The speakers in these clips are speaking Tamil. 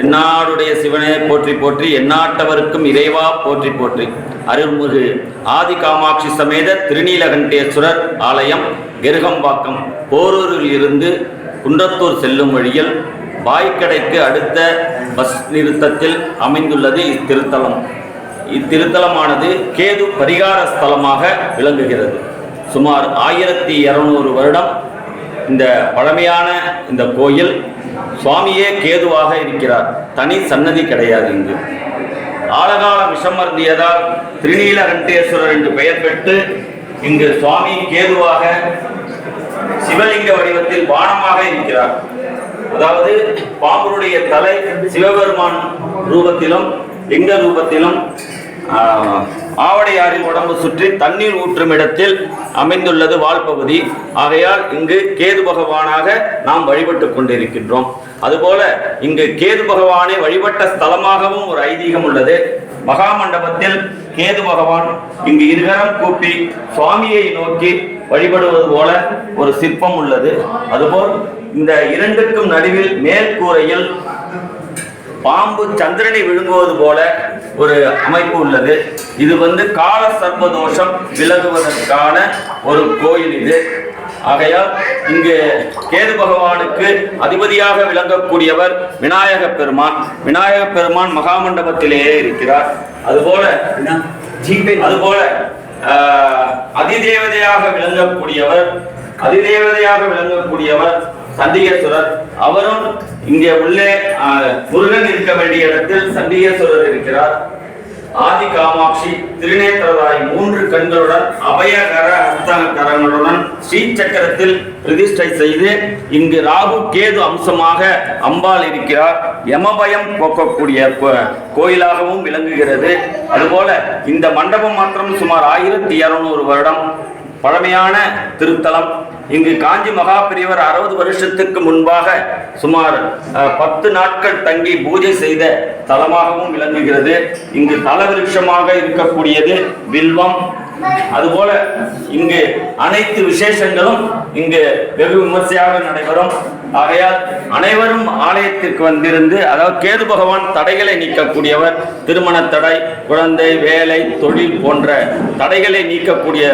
என்னாடுடைய சிவனே போற்றி போற்றி எந்நாட்டவருக்கும் இறைவா போற்றி போற்றி. அருள்மிகு ஆதி காமாட்சி சமேத திருநீலகண்டேஸ்வரர் ஆலயம் கெருகம்பாக்கம் போரூரில் இருந்து குன்றத்தூர் செல்லும் வழியில் வாய்க்கடைக்கு அடுத்த பஸ் நிறுத்தத்தில் அமைந்துள்ளது இத்திருத்தலம். இத்திருத்தலமானது கேது பரிகார ஸ்தலமாக விளங்குகிறது. சுமார் ஆயிரத்தி இரநூறு வருடம் இந்த பழமையான இந்த கோயில் சுவாமியே கேதுவாக இருக்கிறார். தனி சன்னதி கிடையாது இங்கு. ஆழகால விஷம் அருந்தியதால் திருநீலகண்டேஸ்வரர் என்று பெயர் பெற்று இங்கு சுவாமி கேதுவாக சிவலிங்க வடிவத்தில் பானமாக இருக்கிறார். அதாவது பாம்புடைய தலை சிவபெருமான் ரூபத்திலும் லிங்க ரூபத்திலும் ஆவடையாரின் உடம்பு சுற்றி தண்ணீர் ஊற்றும் இடத்தில் அமைந்துள்ளது வால்பகுதி. ஆகையால் இங்கு கேது பகவானாக நாம் வழிபட்டு கொண்டிருக்கின்றோம். அதுபோல இங்கு கேது பகவானை வழிபட்ட ஸ்தலமாகவும் ஒரு ஐதீகம் உள்ளது. மகாமண்டபத்தில் கேது பகவான் இங்கு இருகரம் கூப்பி சுவாமியை நோக்கி வழிபடுவது போல ஒரு சிற்பம் உள்ளது. அதுபோல் இந்த இரண்டுக்கும் நடுவில் மேற்கூரையில் பாம்பு சந்திரனை விழுங்குவது போல ஒரு அமைப்பு உள்ளது. இது வந்து கால சர்வதோஷம் விலகுவதற்கான ஒரு கோயில் இது. ஆகையால் இங்கு கேது பகவானுக்கு அதிபதியாக விளங்கக்கூடியவர் விநாயக பெருமான். விநாயக பெருமான் மகாமண்டபத்திலேயே இருக்கிறார். அதுபோல அதுபோல ஆஹ், அதிதேவதையாக விளங்கக்கூடியவர் அதிதேவதையாக விளங்கக்கூடியவர் சண்டிகேஸ்வரர். அவரும் இங்கே உள்ளே முருகன் இருக்க வேண்டிய இடத்தில் சண்டிகேஸ்வரர் இருக்கிறார். ஆதி காமாட்சி திருநேத்திரதாய் மூன்று கண்களுடன் அபயகர அர்த்தகரங்களுடன் ஸ்ரீ சக்கரத்தில் பிரதிஷ்டை செய்து இங்கு ராகு கேது அம்சமாக அம்பாள் இருக்கிறார். யமபயம் போக்கக்கூடிய கோ- கோயிலாகவும் விளங்குகிறது. அதுபோல இந்த மண்டபம் மாத்திரம் சுமார் ஆயிரத்தி இருநூறு வருடம் பழமையான திருத்தலம். இங்கு காஞ்சி மகாபிரியவர் அறுபது வருஷத்துக்கு முன்பாக சுமார் அஹ், பத்து நாட்கள் தங்கி பூஜை செய்த தலமாகவும் விளங்குகிறது. இங்கு தலவிருட்சமாக இருக்கக்கூடியது வில்வம். அதுபோல இங்கு அனைத்து விசேஷங்களும் இங்கு வெகு விமர்சையாக நடைபெறும். ஆகையால் அனைவரும் ஆலயத்திற்கு வந்திருந்து அதாவது கேது பகவான் தடைகளை நீக்கக்கூடியவர் திருமண தடை குழந்தை வேலை தொழில் போன்ற தடைகளை நீக்கக்கூடிய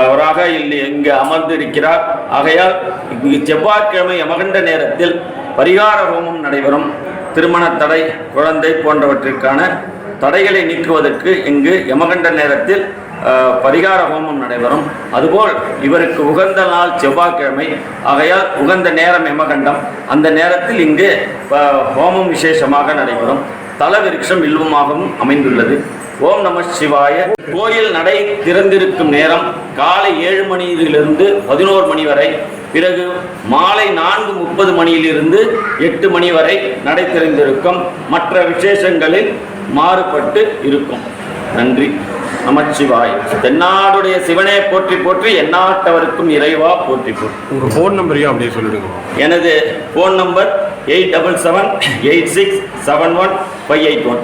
அவராக இல்லை இங்கு அமர்ந்திருக்கிறார். ஆகையால் இங்கு செவ்வாய்க்கிழமை யமகண்ட நேரத்தில் பரிகார ஹோமம் நடைபெறும். திருமண தடை குழந்தை போன்றவற்றிற்கான தடைகளை நீக்குவதற்கு இங்கு யமகண்ட நேரத்தில் பரிகார ஹோமம் நடைபெறும். அதுபோல் இவருக்கு உகந்த நாள் செவ்வாய்க்கிழமை. ஆகையால் உகந்த நேரம் யமகண்டம் அந்த நேரத்தில் இங்கு ஹோமம் விசேஷமாக நடைபெறும். தலவிருட்சம் வில்வமாகவும் அமைந்துள்ளது. ஓம் நம சிவாய. கோயில் நடை திறந்திருக்கும் நேரம் காலை ஏழு மணியிலிருந்து பதினோரு மணி வரை பிறகு மாலை நான்கு முப்பது மணியிலிருந்து எட்டு மணி வரை நடை திறந்திருக்கும். மற்ற விசேஷங்களில் மாறுபட்டு இருக்கும். நன்றி. நமச்சிவாய் தென்னாடுடைய சிவனே போற்றி போற்றி எந்நாட்டவருக்கும் இறைவா போற்றி போற்றி. உங்க ஃபோன் நம்பரையும் அப்படியே சொல்லிடுங்க. எனது phone number eight double seven eight six seven one five eight one